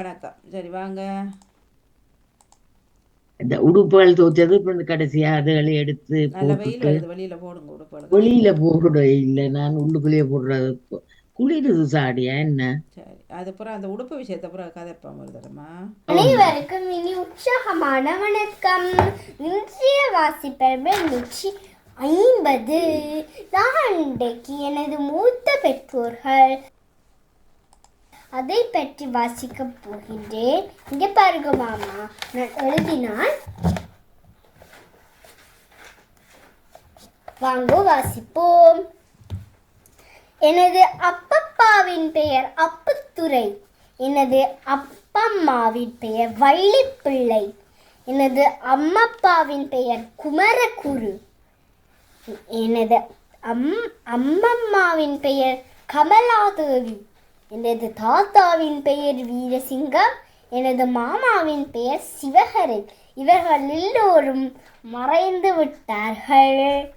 வணக்கம். சரி வாங்க. இந்த உடுப்புகள் இந்த கடைசியா அதுகளை எடுத்து வெளியில போடுங்க வெளியில போடுற இல்லை. நான் உள்ளுக்குள்ளேயே போடுறது. குளிருது சாடியா என்ன? சரி அது அப்புறம் அந்த உடுப்பு விஷயத்தை அப்புறம் கதைப்போம் ஒரு தரமா அனைவருக்கும் இனி உற்சாகமான வணக்கம். இன்றைய வாசிப்பவர் நூற்றி ஐம்பது. நான் இன்றைக்கு எனது மூத்த பெற்றோர்கள் அதை பற்றி வாசிக்கப் போகின்றேன். இங்கே பாருங்க மாமா. நான் எழுதினால் வாங்கோ வாசிப்போம். எனது அப்பப்பாவின் பெயர் அப்புத்துறை. எனது அப்பம்மாவின் பெயர் வள்ளிப்பிள்ளை. எனது அம்மப்பாவின் பெயர் குமரகுரு. எனது அம் அம்மம்மாவின் பெயர் கமலாதேவி. எனது தாத்தாவின் பெயர் வீரசிங்கம் எனது மாமாவின் பெயர் சிவகரன் இவர்கள் எல்லோரும் மறைந்து விட்டார்கள்.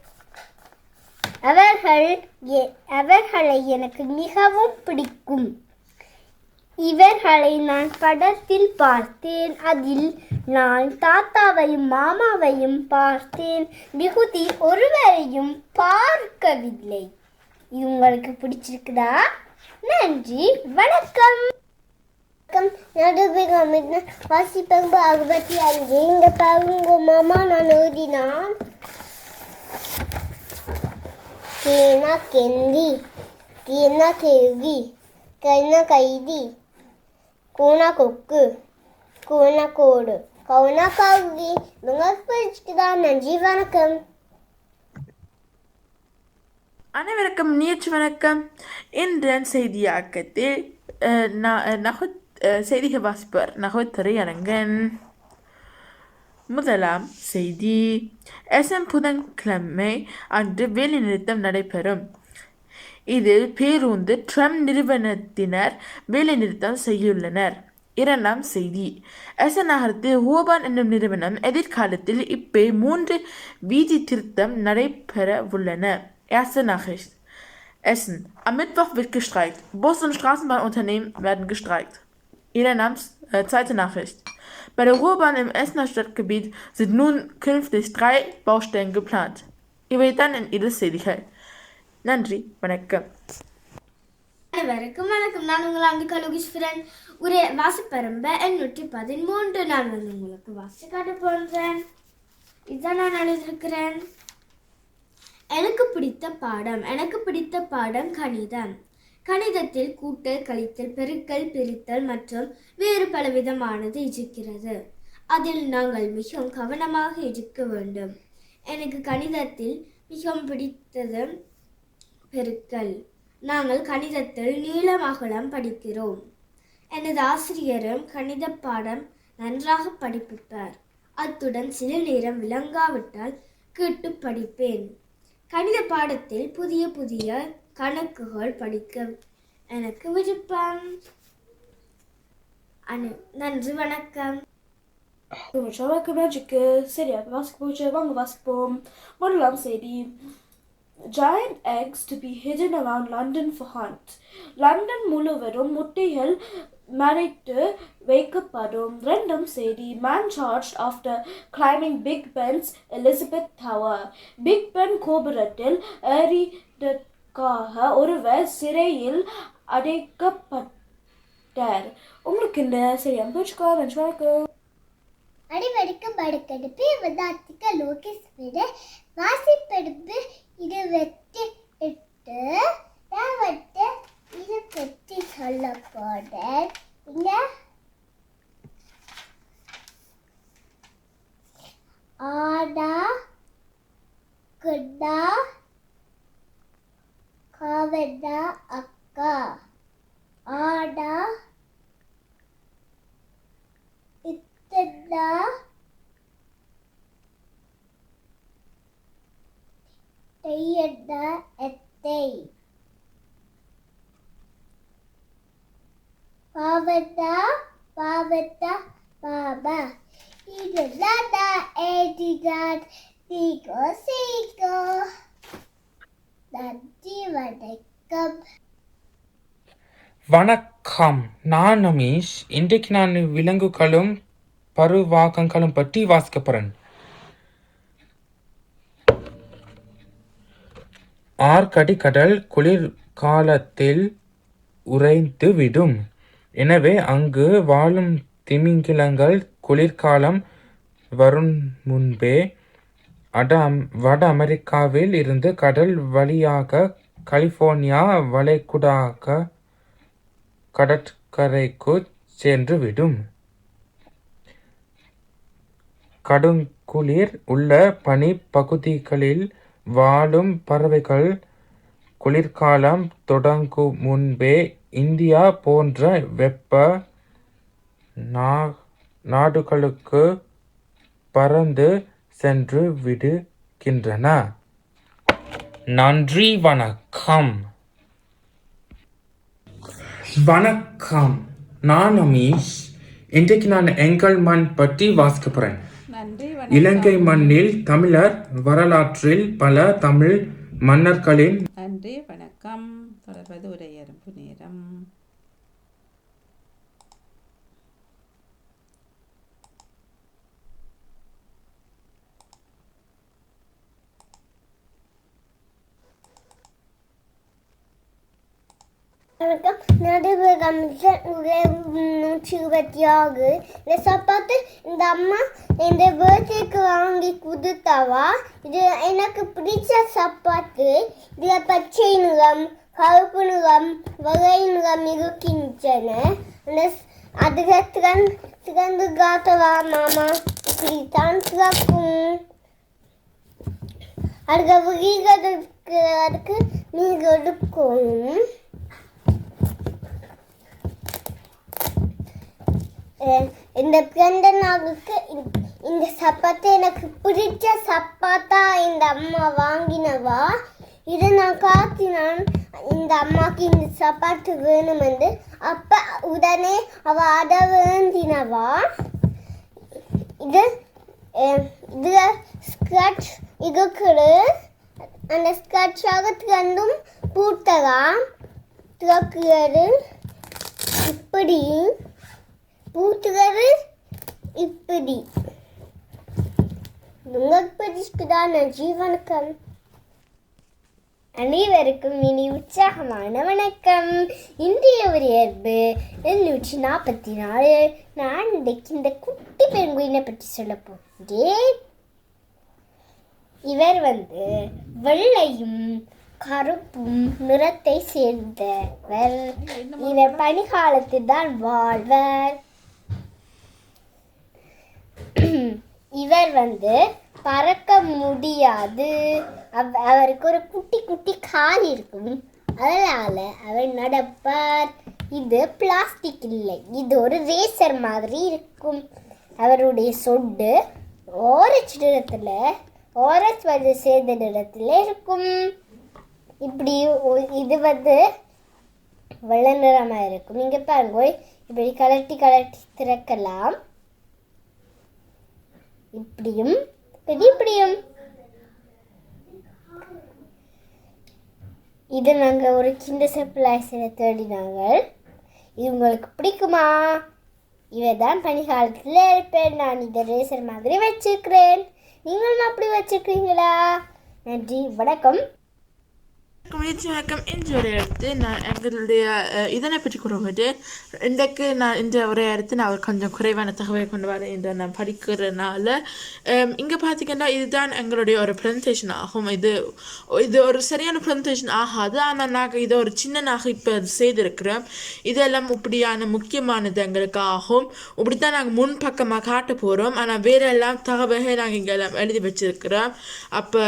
அவர்கள் எ- அவர்களை எனக்கு மிகவும் பிடிக்கும். இவர்களை நான் படத்தில் பார்த்தேன். அதில் நான் தாத்தாவையும் மாமாவையும் பார்த்தேன். மிகுதி ஒருவரையும் பார்க்கவில்லை. இது உங்களுக்கு பிடிச்சிருக்குதா? நன்றி வணக்கம். நடுவில் வாசிப்பங்கு அறுபத்தி அஞ்சு. இந்த பாருங்க மாமா நான் எழுதினான். தேனா கெந்தி தேனா கேள்வி கைனா கைதி கோனா கொக்கு கோனா கோடு கவுனா கவுகி உங்களுக்கு பிடிச்சிக்குதா நன்றி வணக்கம். அனைவருக்கும் நீச்சு வணக்கம். இன்று செய்தியாக்கத்தில் ந- நகுத் செய்திகள் வாசிப்பவர் நகுத்துறை அரங்கன் முதலாம் செய்தி எஸ்எம் புதன்கிழமை அன்று வேலைநிறுத்தம் நடைபெறும். இதில் பேருந்து ட்ரம் நிறுவனத்தினர் வேலைநிறுத்தம் செய்துள்ளனர் இரண்டாம் செய்தி எஸ். நகரத்தில் ஹூபான் என்னும் நிறுவனம் எதிர்காலத்தில் இப்போ மூன்று வீதி திருத்தம் நடைபெற உள்ளன Erste Nachricht. Essen. Am Mittwoch wird gestreikt. Bus- und Straßenbahnunternehmen werden gestreikt. Irenams, äh, zweite Nachricht. Bei der Ruhrbahn im Essener Stadtgebiet sind nun künftig drei Baustellen geplant. Ihr werdet dann in Ihres Seligkeit. Nandri, வணக்கம் அனைவருக்கும் வணக்கம் நான் உங்கள் அங்கு கலோகீஸ்வரன் ஒரு வாசிப்பரம்ப எண்ணூற்றி பதிமூன்று நான் வந்து உங்களுக்கு வாசி காட்ட போன்றேன் இதுதான் நான் எழுதியிருக்கிறேன் எனக்கு பிடித்த பாடம் எனக்கு பிடித்த பாடம் கணிதம். கணிதத்தில் கூட்டல் கழித்தல் பெருக்கல் பிரித்தல் மற்றும் வேறு பலவிதமானது இருக்கிறது. அதில் நாங்கள் மிகவும் கவனமாக இருக்க வேண்டும். எனக்கு கணிதத்தில் மிகவும் பிடித்தது பெருக்கல். நாங்கள் கணிதத்தில் நீளம் அகலம் படிக்கிறோம். எனது ஆசிரியரும் கணித பாடம் நன்றாக படிப்பிப்பார். அத்துடன் சில நேரம் விளங்காவிட்டால் கேட்டு படிப்பேன். கணித பாடத்தில் புதிய புதிய கணக்குகள் படிக்க எனக்கு விருப்பம் அனு நன்றி வணக்கம் Schaubacke Magic, Serie, Basketball, Wange Waspom, Modelam Sadie. Giant eggs to be hidden around London for hunt. London முழுவதும் முட்டைகள் மறைத்து வைக்கப்படும் ரெண்டும் செய்தி man charge after climbing Big Ben's Elizabeth Tower Big Ben கோபுரத்தில் ஏறியதற்காக ஒருவர் சிறையில் அடைக்கப்பட்டார். உங்களுக்கு இந்த சரியா போச்சுக்கோ வணக்கம் அடிவடிக்கு படுக்கெடுப்பு விதாத்திக்க லோகேஷ் விட வாசிப்பெடுப்பு இருபத்தி எட்டு. இருபத்தி இது பற்றி சொல்ல போறேன் இங்க. ஆடா குடா காவடா அக்கா. ஆடா தையடா எத்தை பாவடா பாவடா பாபா இதுதாடா ஏடிடாட் சீக்கோ சீக்கோ நன்றி வணக்கம் வணக்கம். நான் அமீஷ் இன்றைக்கு நான் விலங்குகளும் பருவாக்கங்களும் பற்றி வாசிக்க போறேன் ஆற்காடி குளிர் குளிர்காலத்தில் உறைந்து விடும். எனவே அங்கு வாழும் திமிங்கிலங்கள் குளிர்காலம் வரும் முன்பே அட வட அமெரிக்காவில் இருந்து கடல் வழியாக கலிபோர்னியா வளைகுடாக கடற்கரைக்கு சென்று விடும். கடுங்குளிர் உள்ள பனிப்பகுதிகளில் வாழும் பறவைகள் குளிர்காலம் தொடங்கும் முன்பே இந்தியா போன்ற வெப்ப நா- நாடுகளுக்கு பறந்து சென்று விடுகின்றன. நன்றி வணக்கம். வணக்கம். நான் அமீஷ். இன்றைக்கு நான் எங்கள் மண் பற்றி வாசிக்க போகிறேன் இலங்கை மண்ணில் தமிழர் வரலாற்றில் பல தமிழ் மன்னர்களின் நன்றி வணக்கம். தொடர்வது உரையரம்பு நேரம். வணக்கம் நடுவு நூற்றி இருபத்தி ஆறு இந்த சப்பாத்து இந்த அம்மா இந்த பர்த்டேக்கு வாங்கி கொடுத்தாவா இது எனக்கு பிடிச்ச சாப்பாட்டு இதில் பச்சை நிறம் கருப்பு நிறம் வகை நிறம் இருக்கின்றன அந்த ஸ்- திறன் திறந்து காத்தவா மாமா இப்படித்தான் திறக்கும் அதுக்கு விரிகிறதுக்கு அதுக்கு நீங்கள் எடுக்கும் இந்த பிறந்த நாளுக்கு இந்த- சப்பாத்தை எனக்கு பிடிச்ச சப்பாத்தா இந்த அம்மா வாங்கினவா? இதை நான் காத்தினான் இந்த அம்மாக்கு இந்த சப்பாத்து வேணும் என்று அப்ப உடனே அவ அதை வேண்டினவா? இது இது இதுல ஸ்க்ராட்ச் இருக்குது அந்த ஸ்க்ராட்சாக திறந்தும் பூட்டலாம் திறக்கிறது இப்படி பூத்துகிறது இப்படி. உங்கள்பதிஷ்குதான் நன்றி அனைவருக்கும் இனி உற்சாகமான வணக்கம். இன்றைய ஒரு இயல்பு எழுநூற்றி நாற்பத்தி நாலு. நான் இன்றைக்கு இந்த குட்டி பெண்குயினை பற்றி சொல்ல போகிறேன். இவர் வந்து வெள்ளையும் கருப்பும் நிறத்தை சேர்ந்தவர். இவர் பனிகாலத்தில் தான் வாழ்வர். இவர் வந்து பறக்க முடியாது. அவ- அவருக்கு ஒரு குட்டி குட்டி கால் இருக்கும். அதனால அவர் நடப்பார். இது பிளாஸ்டிக் இல்லை. இது ஒரு ரேசர் மாதிரி இருக்கும். அவருடைய சொட்டு ஓரஞ்சு நிறத்துல ஓரஞ்சு வந்து சேர்ந்த நிறத்துல இருக்கும். இப்படி இது வந்து வெள்ளை நிறமாக இருக்கும். இங்கே பாருங்க இப்படி கலட்டி கலட்டி திறக்கலாம். இப்படியும் இது இப்படியும். இது நாங்கள் ஒரு சின்ன சர்ப்ரைஸில் தேடினாங்க இது உங்களுக்கு பிடிக்குமா? இவை தான் பனிகாலத்தில் இருப்பேன். நான் இதை ரேசர் மாதிரி வச்சிருக்கிறேன். நீங்களும் அப்படி வச்சுருக்கீங்களா நன்றி வணக்கம். முயற்சி வணக்கம் இன்று ஒரு எடுத்து நான் எங்களுடைய இதனை பற்றி கூறுவது இன்றைக்கு நான் இந்த உரையை எடுத்து நான் கொஞ்சம் குறைவான தகவலை கொண்டு வரேன் என்று நான் படிக்கிறதுனால இங்கே பார்த்தீங்கன்னா இதுதான் எங்களுடைய ஒரு ப்ரெசன்டேஷன் ஆகும். இது இது ஒரு சரியான ப்ரெசன்டேஷன் ஆகாது. ஆனால் நாங்கள் இதை ஒரு சின்னனாக இப்போ செய்திருக்கிறோம். இதெல்லாம் இப்படியான முக்கியமானது எங்களுக்கு ஆகும். இப்படி தான் நாங்கள் முன் பக்கமாக காட்ட போகிறோம் ஆனால் வேற எல்லாம் தகவல்கள் நாங்கள் இங்கே எல்லாம் எழுதி வச்சிருக்கிறோம். அப்போ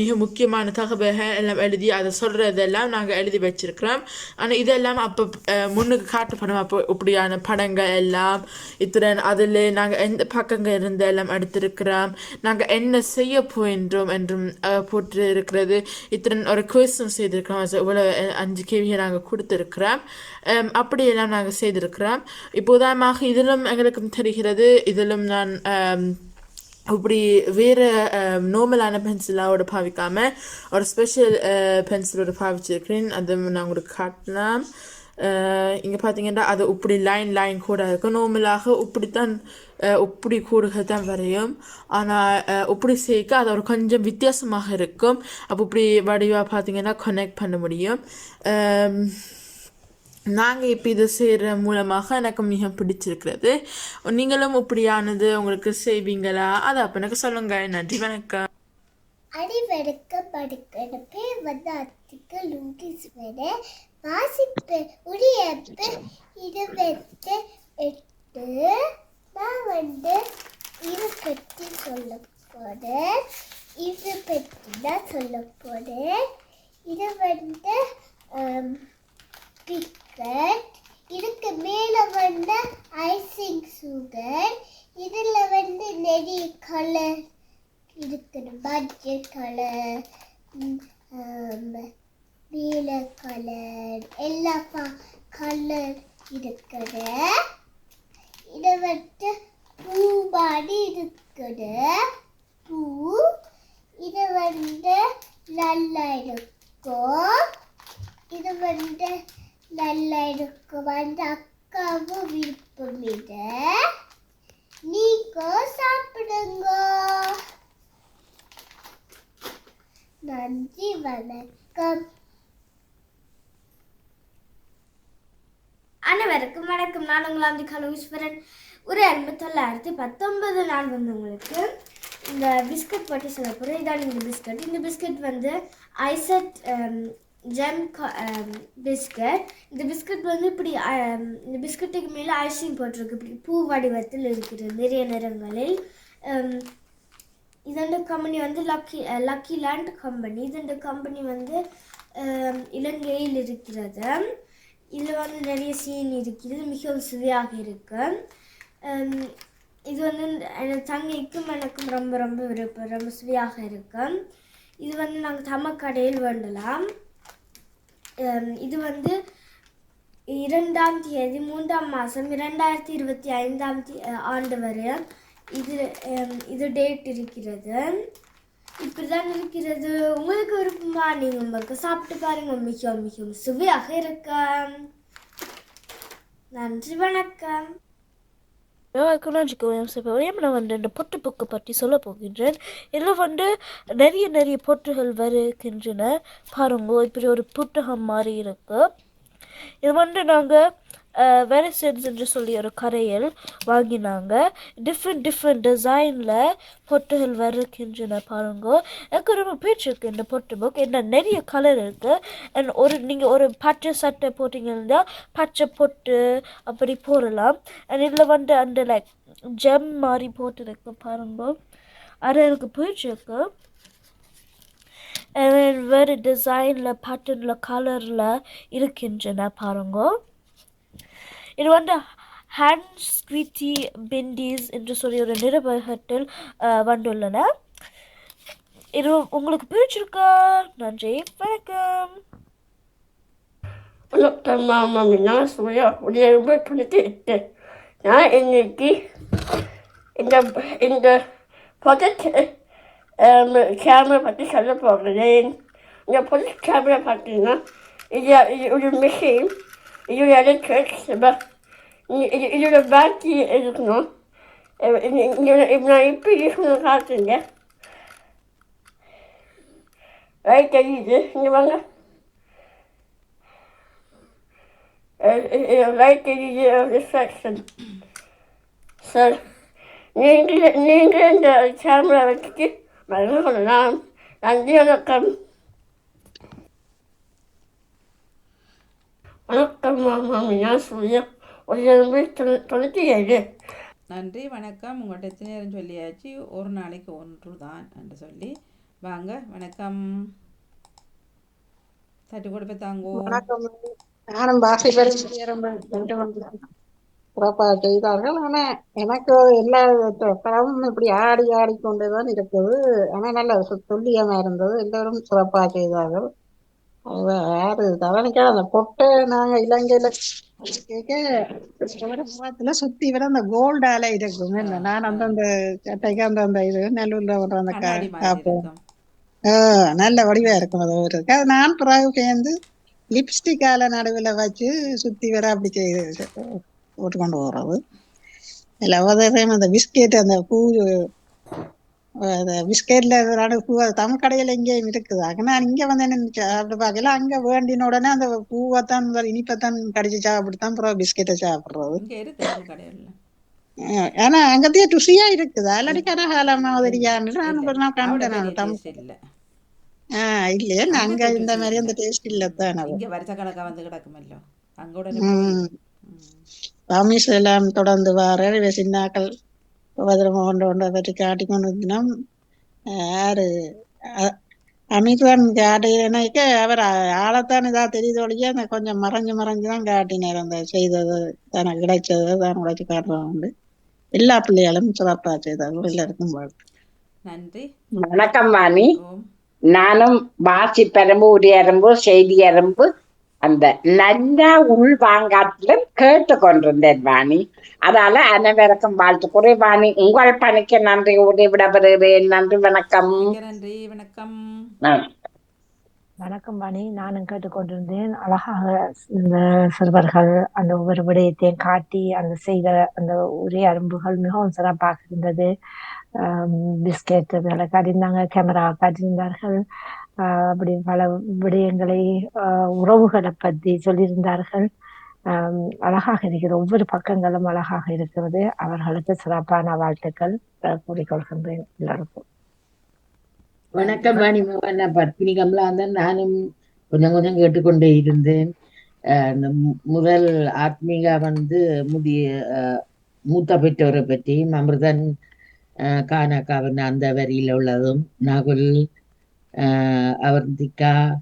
மிக முக்கியமான தகவல்கள் எல்லாம் எழுதி அதை சொல்கிறதெல்லாம் நாங்கள் எழுதி வச்சிருக்கிறோம். ஆனால் இதெல்லாம் அப்போ முன்னுக்கு காட்டப்படும் அப்போ இப்படியான படங்கள் எல்லாம் இத்தனை அதில் நாங்கள் எந்த பக்கங்கள் இருந்து எல்லாம் எடுத்திருக்கிறோம். நாங்கள் என்ன செய்ய போகின்றோம் என்றும் போட்டு இருக்கிறது இத்தனை ஒரு கொஸ்டின் செய்திருக்கிறோம். இவ்வளோ அஞ்சு கேள்வியை நாங்கள் கொடுத்துருக்கிறோம். அப்படியெல்லாம் நாங்கள் செய்திருக்கிறோம். இப்போ உதாரணமாக இதிலும் எங்களுக்கும் தெரிகிறது. இதிலும் நான் இப்படி வேறு நார்மலான பென்சிலாவோட பாவிக்காமல் ஒரு ஸ்பெஷல் பென்சிலோட பாவிச்சிருக்கிறேன். அது நான் உங்களுக்கு காட்டலாம். இங்கே பார்த்தீங்கன்னா அது இப்படி லைன் லைன் கூட இருக்கும் நார்மலாக இப்படித்தான் இப்படி கூடுகள் தான் வரையும். ஆனால் இப்படி சேர்க்க அது ஒரு கொஞ்சம் வித்தியாசமாக இருக்கும். அப்போ இப்படி வடிவாக பார்த்தீங்கன்னா கனெக்ட் பண்ண முடியும். நாங்கள் இப்போ இது செய்கிற மூலமாக எனக்கு மிக பிடிச்சிருக்கிறது. நீங்களும் இப்படியானது உங்களுக்கு செய்வீங்களா? அதை அப்போ எனக்கு சொல்லுங்கள் நன்றி வணக்கம். அறிவெடுக்க படுக்கிற பேர் வந்து அத்திக்கு லூட்டிஸ் வாசிப்பு உரியப்பு இருபத்து எட்டு நான் வந்து இது பற்றி சொல்ல போகிறேன் இது பற்றி தான் சொல்ல போகிறேன் இது வந்து சுகர் இதுக்கு மேலே வந்து ஐசிங் சுகர் இதில் வந்து நிறைய கலர் இருக்குது. பட்ஜெட் கலர் நீல கலர் எல்லா கலர் இருக்குது. இது வந்து பூ மாதிரி இருக்குது. பூ இது வந்து நல்லா இருக்கும். இது வந்து நல்லா வந்த வந்து அக்காவும் விருப்பம் இது நீங்க சாப்பிடுங்க. நன்றி வணக்கம். அனைவருக்கும் வணக்கம். நான் உங்களாம் கலோஸ்வரன். ஒரு அன்பு தொள்ளாயிரத்தி பத்தொன்பது நாள் வந்து உங்களுக்கு இந்த பிஸ்கட் பற்றி சொல்ல போகிறேன் இதான் இந்த பிஸ்கட். இந்த பிஸ்கட் வந்து ஐசட் ஜெம் பிஸ்கட் um, இந்த பிஸ்கட் வந்து இப்படி um, இந்த பிஸ்கட்டுக்கு மேலே ஐஸ்கிரீம் போட்டிருக்கு. இப்படி பூ வடிவத்தில் இருக்கிறது நிறைய நிறங்களில். Um, இதோட கம்பெனி வந்து லக்கி லக்கி லேண்ட் கம்பெனி இதோட கம்பெனி வந்து um, இலங்கையில் இருக்கிறது. இதில் வந்து நிறைய சீன் இருக்கிறது மிகவும் சுவையாக இருக்கு. இது வந்து எனக்கு தங்கைக்கும் எனக்கும் ரொம்ப ரொம்ப விருப்பம். ரொம்ப சுவையாக இருக்கும் இது வந்து நாங்கள் தமக்கடையில் வேண்டலாம். இது வந்து இரண்டாம் தேதி மூன்றாம் மாதம் இரண்டாயிரத்தி இருபத்தி ஐந்தாம் ஆண்டு வரை இது இது டேட் இருக்கிறது. இப்படிதான் இருக்கிறது. உங்களுக்கு விருப்பமா? நீங்கள் உங்களுக்கு சாப்பிட்டு பாருங்க. மிகவும் மிகவும் சுவையாக இருக்கும். நன்றி வணக்கம். எக்கனாஜிக்கல் சிவம் நான் வந்து இந்த பொட்டு புக்கு பற்றி சொல்ல போகின்றேன். இதில் வந்து நிறைய நிறைய பொட்டுகள் வருகின்றன. பாருங்க இப்படி ஒரு புத்தகம் மாதிரி இருக்குது இது வந்து நாங்கள் வெரசன்ஸ் என்று சொல்லி ஒரு கடையில் வாங்கினாங்க. டிஃப்ரெண்ட் டிஃப்ரெண்ட் டிசைனில் பொட்டுகள் வருகின்றன பாருங்க. எனக்கு ரொம்ப பிடிச்சிருக்கு இந்த பொட்டு புக் என்ன நிறைய கலர் இருக்குது அண்ட் ஒரு நீங்கள் ஒரு பச்சை சட்டை போட்டிங்கன்னா பச்சை பொட்டு அப்படி போடலாம். அண்ட் இதில் வந்து அந்த லைக் ஜெம் மாதிரி போட்டுருக்கு பாருங்க. அது எனக்கு பிடிச்சிருக்கு வேறு டிசைனில் பேட்டர்னில் கலரில் இருக்கின்றன பாருங்கோ. இது வந்து ஹேண்ட் ஸ்குவிட்டி பிண்டிஸ் என்று சொல்லி ஒரு நிருபகத்தில் அஹ், வந்துள்ளன இது உங்களுக்கு பிடிச்சிருக்கா நன்றி வணக்கம் வணக்கம் மாமா நான் சூர்யா உடைய தொண்ணூற்றி எட்டு நான் இன்னைக்கு இந்த இந்த ப்ராஜெக்ட் கேமரா பற்றி சொல்ல போகிறேன் இந்த ப்ராஜெக்ட் கேமரா பார்த்தீங்கன்னா இது இது ஒரு மிஷின் இது எலக்ட்ரிக் இது இதோட பேட்டரி இருக்கணும் இது- இது- இது- இது நான் இப்போ யூஸ் பண்ண காட்டுங்க ரைட் தெரியுது இங்கே வாங்க ரைட் தெரியுது ரிஃப்ளெக்ஷன் சார் நீங்கள் நீங்கள் இந்த கேமரா வச்சுட்டு மருந்து கொள்ளலாம் நன்றி வணக்கம் வணக்கம் மாமா நான் சூர்யா ஒரு நம்பர் தொண்ணூற்றி ஏழு. நன்றி வணக்கம். உங்கள்கிட்ட எத்தனை நேரம் சொல்லியாச்சு? ஒரு நாளைக்கு ஒன்று தான் என்று சொல்லி. வாங்க வணக்கம். தட்டு கொடுப்ப தாங்கோ வணக்கம். நானும் பாசி சிறப்பாக செய்தார்கள். ஆனா எனக்கு எல்லா த- தரமும் இப்படி ஆடி ஆடிக்கொண்டுதான் இருக்குது ஆனா நல்ல சு- துல்லியமா இருந்தது எல்லோரும் சிறப்பாக செய்தார்கள். யாரு தவணைக்கா அந்த பொட்டை நாங்க இலங்கையில முகத்துல சுத்தி விட அந்த கோல்டால இருக்கும் என்ன நான் அந்த அந்த சட்டைக்கு அந்த அந்த இது நல்லூர்ல ஒரு அந்த காப்பு. இருக்கும். நல்ல வடிவா இருக்கும் அது ஒரு அது நான் பிறகு சேர்ந்து லிப்ஸ்டிக்கால நடுவில் வச்சு சுத்தி வர அப்படி செய்து போட்டு கொண்டு போறது. இல்லை அந்த பிஸ்கெட் அந்த பூ பிஸ்கெட்ல அது தமிழ் கடையில் எங்கேயும் இருக்குது. ஆனா இங்க வந்து என்ன சாப்பிட்டு பார்க்கல. அங்க வேண்டின உடனே அந்த பூவைத்தான் இனிப்பைத்தான் கடிச்சு சாப்பிட்டுதான் அப்புறம் பிஸ்கெட்டை சாப்பிடுறது. ஆனா அங்கத்தையே ருசியா இருக்குது. நான் நாள் கண்டேன் நான் தமிழ் இல்லை. ஆஹ் இல்லையே அங்க அங்க இந்த மாதிரி அந்த டேஸ்ட் இல்லதான் அது. இங்கே வருஷக்கணக்காக வந்து கிடக்குமல்லோ? அங்கே உடனே உம் போய் ம். ரமேஷ் எல்லாம் தொடர்ந்து வார சின்னாக்கள் பத்திரமா கொண்டு கொண்டு பற்றி காட்டி கொண்டு வந்தோம் யாரு அமித்வான் காட்டினாக்க அவர் ஆளைத்தான் இதா தெரியுது ஒழிய அந்த கொஞ்சம் மறைஞ்சு மறைஞ்சு தான் காட்டினார். அந்த செய்தது தனக்கு கிடைச்சது தான் உழைச்சு காட்டுறோம் எல்லா பிள்ளைகளும் சிறப்பா செய்தார்கள் எல்லாருக்கும் வாழ்த்து நன்றி. வணக்கம் வாணி நானும் வாசிப்பரம்பு உரியரம்பு செய்தி அரம்பு அந்த நல்ல உள்வாங்காட்டிலும் கேட்டு கொண்டிருந்தேன் வாணி. அதால அனைவருக்கும் வாழ்த்து கூறி வாணி. உங்கள் பணிக்கு நன்றி. கூறி விடப்படுகிறேன் நன்றி வணக்கம். நன்றி வணக்கம். வணக்கம் வாணி. நானும் கேட்டுக்கொண்டிருந்தேன். அழகாக இந்த சிறுவர்கள் அந்த ஒவ்வொரு விடயத்தையும் காட்டி அந்த செய்த அந்த ஒரே அரும்புகள் மிகவும் சிறப்பாக இருந்தது. பிஸ்கெட் இதுகளை காட்டியிருந்தாங்க கேமரா காட்டியிருந்தார்கள். அப்படி பல விடயங்களை ஆஹ் உறவுகளை பற்றி சொல்லியிருந்தார்கள். ஆஹ் அழகாக இருக்கிறது ஒவ்வொரு பக்கங்களும் அழகாக இருக்கிறது. அவர்களுக்கு சிறப்பான வாழ்த்துக்கள். கூறிக்கொள்கின்றேன் எல்லாருக்கும். வணக்கம் வாணி மோகன். நான் பத்மினி கமலாந்தன் நானும் கொஞ்சம் கொஞ்சம் கேட்டுக்கொண்டே இருந்தேன். முதல் ஆத்மீகா வந்து முதிய மூத்த பெற்றோரை பற்றியும் அமிர்தன் அஹ், கானாக்காவின் அந்த வரியில் உள்ளதும் நகுல் அவந்திகா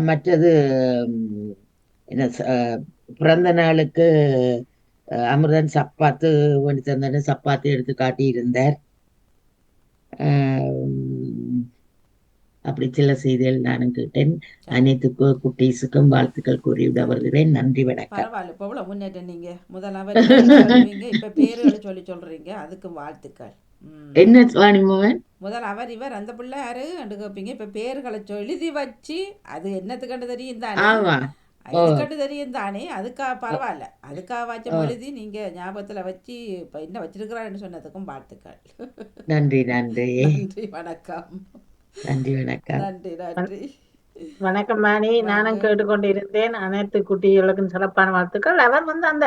மற்றது என்ன பிறந்த நாளுக்கு அமிர்தன் சப்பாத்து வேண்டி தந்தன சப்பாத்து எடுத்து காட்டியிருந்தார். ஆஹ் அப்படி சில செய்திகள் நானும் கேட்டேன். அனைத்து குட்டீஸுக்கும் வாழ்த்துக்கள் கூறிவிட வருகிறேன். நன்றி வணக்கம். பரவாயில்ல. இப்போ முன்னேற்றம் நீங்க? முதலாவது இப்ப பேருகளை சொல்லி சொல்றீங்க அதுக்கு வாழ்த்துக்கள். என்ன மோகன்? முதல் அவர் இவர் அந்த பிள்ளை யாரு? கண்டு கேட்பீங்க இப்போ பேர்களை எழுதி வச்சு அது என்னத்துக்கண்டு தெரியும் தானே. இதுக்கண்டு தெரியும் தானே? அதுக்கா பரவாயில்ல. அதுக்காக வச்ச எழுதி நீங்க ஞாபகத்துல வச்சு இப்போ என்ன வச்சிருக்கிறான்னு சொன்னதுக்கும் வாழ்த்துக்கள். நன்றி நன்றி. நன்றி வணக்கம். நன்றி வணக்கம். நன்றி நன்றி. வணக்கம் மாணி. நானும். கேட்டுக்கொண்டிருந்தேன். அனைத்து குட்டிகளுக்கும் சிறப்பான வாழ்த்துக்கள். அவர் வந்து அந்த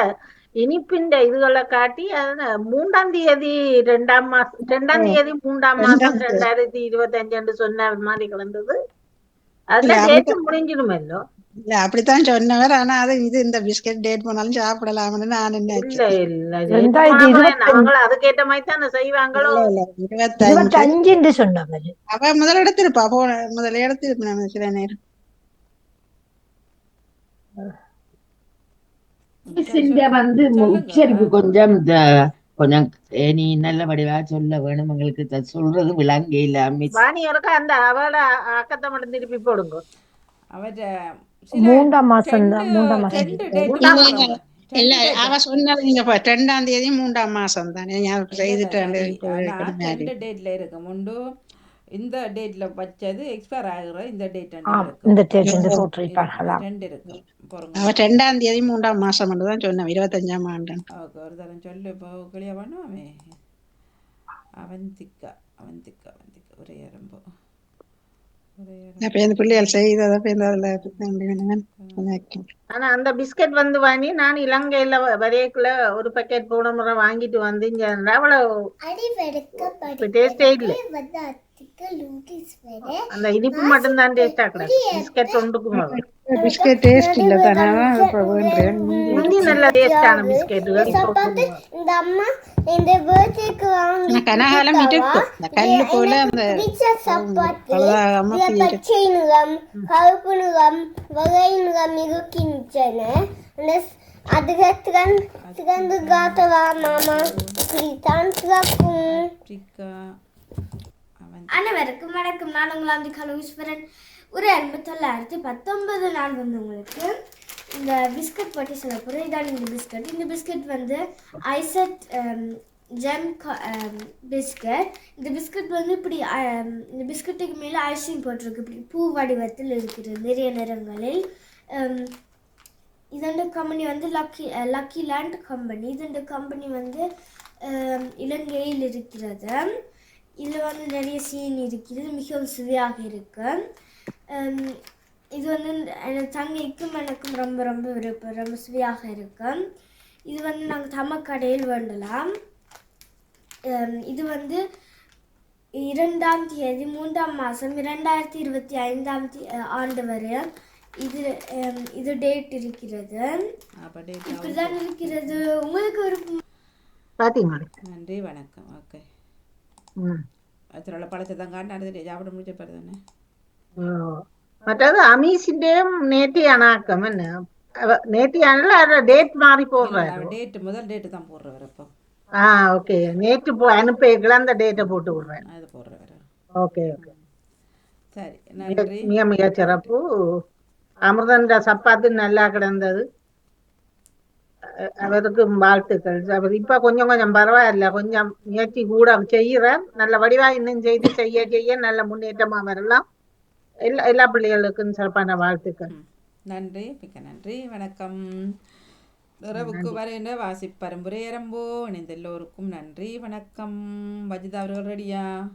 இனிப்பின் இதுகளை காட்டி அது மூன்றாம் தேதி ரெண்டாம் மாசம் ரெண்டாம் தேதி மூன்றாம் மாசம். ரெண்டாயிரத்தி இருபத்தி அஞ்சு சொன்ன மாதிரி கிடந்தது இல்ல, அதுல டேட்டு முடிஞ்சிடுமல்லோ இல்ல? அப்படித்தான் சொன்னவர். ஆனா அது இது இந்த பிஸ்கட் டேட் போனாலும் சாப்பிடலாம்னு நான் இருபத்தி நாங்களும் அதுக்கேற்ற மாதிரி தானே செய்வாங்களோ? இருபத்தஞ்சு. சொன்னவர் அவ முதல்ல எடுத்திருப்பா. போன முதல்ல எடுத்திருப்பேன் சில நேரம் சிந்தியா வந்து. உச்சரிப்பு கொஞ்சம் கொஞ்சம் நீ நல்ல வடிவா சொல்ல வேணும் உங்களுக்கு சொல்றது விளங்க இல்ல மிஸ் வாணியருக்கு அந்த அவள அக்கத்தை மட்டும் திருப்பி போடுங்க அவர் மூன்றாம் மாசம் தான் மூன்றாம் மாசம் இல்ல, அவ சொன்னது நீங்க ரெண்டாம் தேதி மூன்றாம் மாசம் தானே ஞாபகம் ரெண்டு டேட்ல இருக்கு முண்டு இந்த டேட்ல வச்சது எக்ஸ்பயர் ஆகுற இந்த டேட் இந்த டேட் வந்து போட்டிருப்பார்களாம் ரெண்டு இருக்கு. பொறுங்க அவ ரெண்டாம் தேதி மூன்றாம் மாசம் தான் சொன்னேன் இருபத்தஞ்சாம் ஆண்டு. அவருக்கு ஒரு தரம் சொல்லு இப்போ கிளியா பண்ணுவாமே? அவந்திக்கா அவந்திக்கா அவந்திக்கா ஒரே எறும்பு. இந்த இந்த ஆனா அந்த பிஸ்கட் வந்து வாங்கி நான் இலங்கையில வரையக்குள்ள ஒரு பாக்கெட் போன முறை வாங்கிட்டு வந்து இங்க அவ்வளவு டேஸ்டே இல்ல. அந்த இனிப்பு மட்டும்தான் டேஸ்டா கிடக்கு பிஸ்கட் ஒன்றுக்கும் பிஸ்கட் டேஸ்ட் இல்ல தானே முந்தி நல்ல டேஸ்டான பிஸ்கெட்டுகள் சப்பாத்து இந்த அம்மா இந்த பர்த்டேக்கு வாங்கி ஆனா கனகாலம் இருக்கும் இந்த கல்லு போல அந்த. பச்சை நிறம் கருப்பு நிறம் வகை நிறம் இருக்கின்றன அந்த மாமா இப்படித்தான் அவன் அனைவருக்கும் வணக்கம். நான் உங்கள் அந்தி கலோஸ்வரன் ஒரு அன்பு தொள்ளாயிரத்தி பத்தொன்பது நாள் வந்து உங்களுக்கு இந்த பிஸ்கட் பற்றி சொல்ல போகிறேன் இதான் இந்த பிஸ்கட். இந்த பிஸ்கட் வந்து ஐசட் ஜெம் பிஸ்கட். இந்த பிஸ்கட் வந்து இப்படி இந்த பிஸ்கட்டுக்கு மேலே ஐஸ்கிரீம் போட்டிருக்கு. இப்படி பூ வடிவத்தில் இருக்கிறது நிறைய நிறங்களில். இதோட கம்பெனி வந்து லக்கி லக்கி லேண்ட் கம்பெனி. இதோட கம்பெனி வந்து இலங்கையில் இருக்கிறது. இதில் வந்து நிறைய சீன் இருக்கிறது மிகவும் சுவையாக இருக்கு. இது வந்து என் தங்கைக்கும் எனக்கும் ரொம்ப ரொம்ப விருப்பம் ரொம்ப சுவையாக இருக்கு. இது வந்து நாங்கள் தமக்கடையில் வேண்டலாம். அஹ், இது வந்து இரண்டாம் தேதி மூன்றாம் மாதம் இரண்டாயிரத்தி இருபத்தி ஐந்தாம் ஆண்டு வரை இது இது டேட் இருக்கிறது. இப்படிதான் இருக்கிறது. உங்களுக்கு ஒரு நன்றி வணக்கம். ஓகே. അച്ഛനുള്ള പളച്ച തങ്കാണ്ട് അടുത്തിട്ട് അവിടെ വിളിച്ച പരുതന്നെ മറ്റേത് അമീഷിന്റെയും നേറ്റിയാണ് ആക്കം എന്നെ? நேத்தியானல அத டேட் மாறி போடுறாரு டேட் முதல் டேட் தான் போடுறாரு அப்ப ஆ ஓகே நேத்து போ அனுப்பிக்கலாம் அந்த டேட்டை போட்டு விடுறேன் அது போடுறாரு ஓகே ஓகே சரி நன்றி மிக மிக சிறப்பு அமிர்தன்ற சப்பாத்து நல்லா கிடந்தது அவருக்கும் வாழ்த்துக்கள். அவர் இப்ப கொஞ்சம் கொஞ்சம் பரவாயில்ல கொஞ்சம் முயற்சி கூட செய்யறார். நல்ல வடிவா இன்னும் செய்து செய்ய செய்ய நல்ல முன்னேற்றமா வரலாம். எல்லா எல்லா பிள்ளைகளுக்கும் சிறப்பான வாழ்த்துக்கள். நன்றி மிக்க நன்றி வணக்கம். இரவுக்கு வரையின வாசிப்பரம்புரை இரம்போ இணைந்த எல்லோருக்கும் நன்றி வணக்கம். வஜிதா அவர்கள் ரெடியா